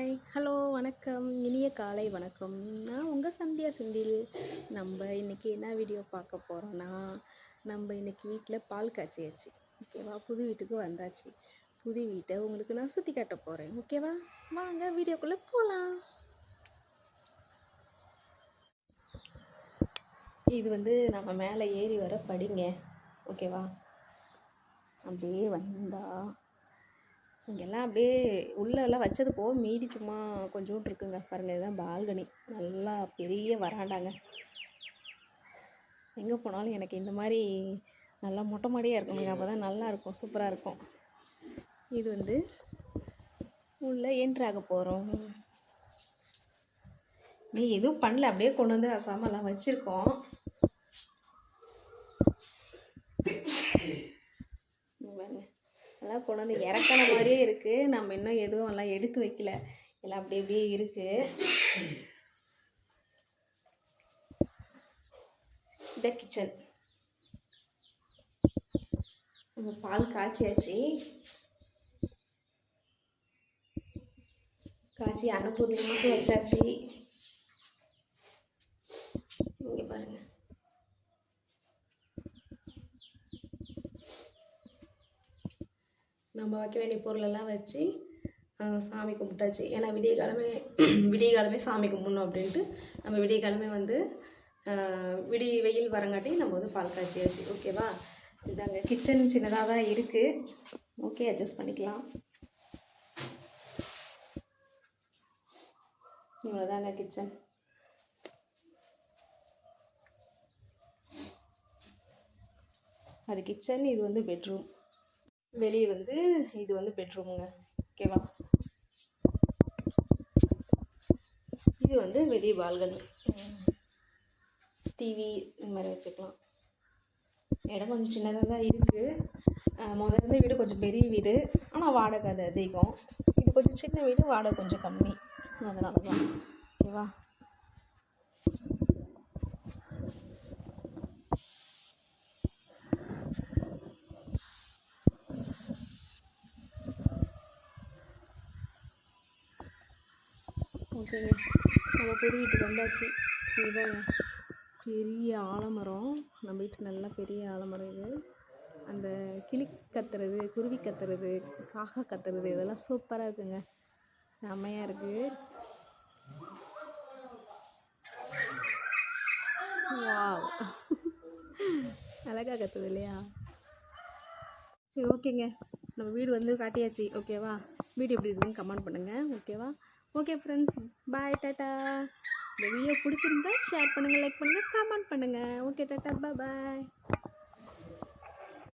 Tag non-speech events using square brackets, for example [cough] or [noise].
Hi hello வணக்கம். இனிய காலை வணக்கம். நான் உங்கள் சந்தியா செந்தில். நம்ம இன்றைக்கி என்ன வீடியோ பார்க்க போகிறோன்னா நம்ம இன்றைக்கி வீட்டில் பால் காய்ச்சியாச்சு. ஓகேவா? புது வீட்டுக்கு வந்தாச்சு. புது வீட்டை உங்களுக்கு நான் சுற்றி காட்ட போகிறேன் ஓகேவா? வாங்க வீடியோக்குள்ளே போகலாம் இது வந்து நம்ம மேலே ஏறி வர படிங்க. ஓகேவா? அப்படியே வந்தால் இங்கெல்லாம் அப்படியே உள்ளெல்லாம் வச்சது போக மீதி சும்மா கொஞ்சோண்டு இருக்குங்க. பாருங்கள் இதுதான் பால்கனி. நல்லா பெரிய வராண்டாங்க. எங்கே போனாலும் எனக்கு இந்த மாதிரி நல்லா மொட்டை மாடியாக இருக்குங்க அப்போ தான் நல்லாயிருக்கும் சூப்பராக இருக்கும். இது வந்து உள்ளே என்ட்ராக போகிறோம் நீ எதுவும் பண்ணல. அப்படியே கொண்டு வந்து அசாமெல்லாம் வச்சுருக்கோம். எல்லாம் கொண்டு வந்து இறக்கிற மாதிரியே இருக்குது நம்ம இன்னும் எதுவும் எல்லாம் எடுத்து வைக்கல. எல்லாம் அப்படி அப்படியே இருக்குது இந்த கிச்சன் பால் காய்ச்சியாச்சு. காய்ச்சி அன்னபூர்ணமாக்கு வச்சாச்சு. இங்கே பாருங்கள் நம்ம வைக்க வேண்டிய பொருளெல்லாம் வச்சு சாமி கும்பிட்டாச்சு. ஏன்னா விடிய காலமே [clears throat] விடிய காலமே சாமி கும்பிடணும் அப்படின்ட்டு நம்ம விடிய காலமே வந்து விடி வெயில் வரங்காட்டி நம்ம வந்து பால் காய்ச்சியாச்சு. ஓகேவா இதாங்க. கிச்சன் சின்னதாக தான் இருக்குது ஓகே அட்ஜஸ்ட் பண்ணிக்கலாம். இவ்வளோதாங்க கிச்சன் அது கிச்சன் இது வந்து பெட்ரூம் வெளியே வந்து இது வந்து பெட்ரூமுங்க. ஓகேவா இது வந்து வெளியே பால்கனி. டிவி இந்த மாதிரி வச்சுக்கலாம். இடம் கொஞ்சம் சின்னதாக தான் இருக்குது முதல்ல இருந்த வீடு கொஞ்சம் பெரிய வீடு. ஆனால் வாடகை அது அதிகம். இது கொஞ்சம் சின்ன வீடு வாடகை கொஞ்சம் கம்மி. அதனால தான் ஓகேவா ஓகேங்க நம்ம புது வீட்டுக்கு வந்தாச்சு. இதுதாங்க பெரிய ஆலமரம். நம்ம வீட்டு நல்லா பெரிய ஆலமரம் இது. அந்த கிளி கத்துறது குருவி கத்துறது காக்கா கத்துறது இதெல்லாம் சூப்பராக இருக்குங்க. செம்மையாக இருக்குது வாவ். அழகாக கத்துது இல்லையா? சரி ஓகேங்க. நம்ம வீடு வந்து காட்டியாச்சு. ஓகேவா? வீடு எப்படி இருக்குதுன்னு கமெண்ட் பண்ணுங்கள் ஓகேவா? ஓகே ஃப்ரெண்ட்ஸ் பாய் டாட்டா இந்த வீடியோ பிடிச்சிருந்தா ஷேர் பண்ணுங்கள் லைக் பண்ணுங்கள் கமெண்ட் பண்ணுங்கள் ஓகே டாட்டா பாய்